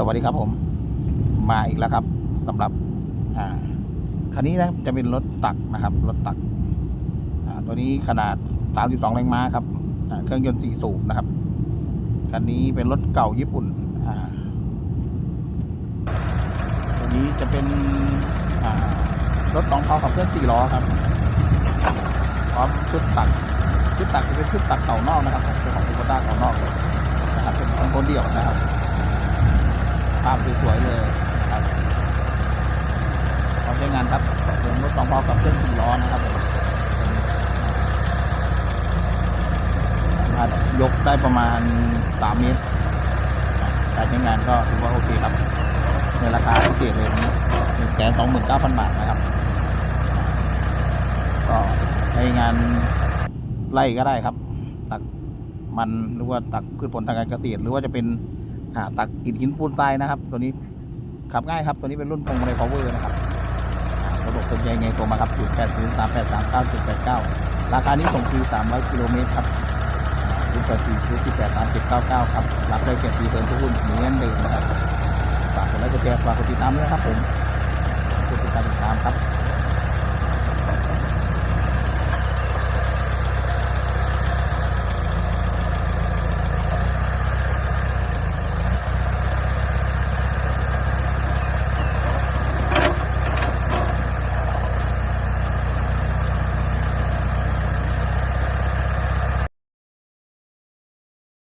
สวัสดีครับผม มาอีกแล้วครับสำหรับคันนี้นะจะเป็นรถตักนะครับ รถตักตัวนี้ขนาด 32 แรงม้าครับเครื่องยนต์ 4 สูบนะครับ คันนี้เป็นรถเก่าญี่ปุ่นอ่าตัวนี้จะเป็นรถสองเท้าขับเคลื่อน4ล้อครับพร้อมชุดตักชุดตักจะเป็นชุดตักเก่านอกนะครับเป็นของคูโบต้าเก่านอกเลยนะครับเป็นของคนเดียวนะครับาพสวยๆเลยครับพร้อมใช้งานครับเป็นรถสองล้อกับเครื่องสี่ล้อนะครับผมสามารถยกได้ประมาณสามเมตรการใช้งานก็ถือว่าโอเคครับในราคาพิเศษเลยนี้หนึ่งแสนสองหมื่นเก้าพันบาทนะครับ ก็ใช้งานไล่ก็ได้ครับ ตักมันหรือว่าตักพืชผลทางการเกษตร หรือว่าจะเป็น อ่าตักอิฐหินปูนทรายนะครับ ตัวนี้ขับง่ายครับ ตัวนี้เป็นรุ่นพงมาลัยพาวเวอร์นะครับระบบสนใจไงโทรมาครับ0 8 0 3 8 3 9 7 8 9 ราคานี้ส่งฟรี300กิโลเมตรครับ0 8 4 0 8 3 7 9 9 ครับ รับได้เก็บฟรีเติมทุกรุ่นเหมือนเดิมนะครับ ฝากกดไลค์กดแชร์ฝากกดติดตามด้วยนะครับผมขอบคุณที่ติดตามครับ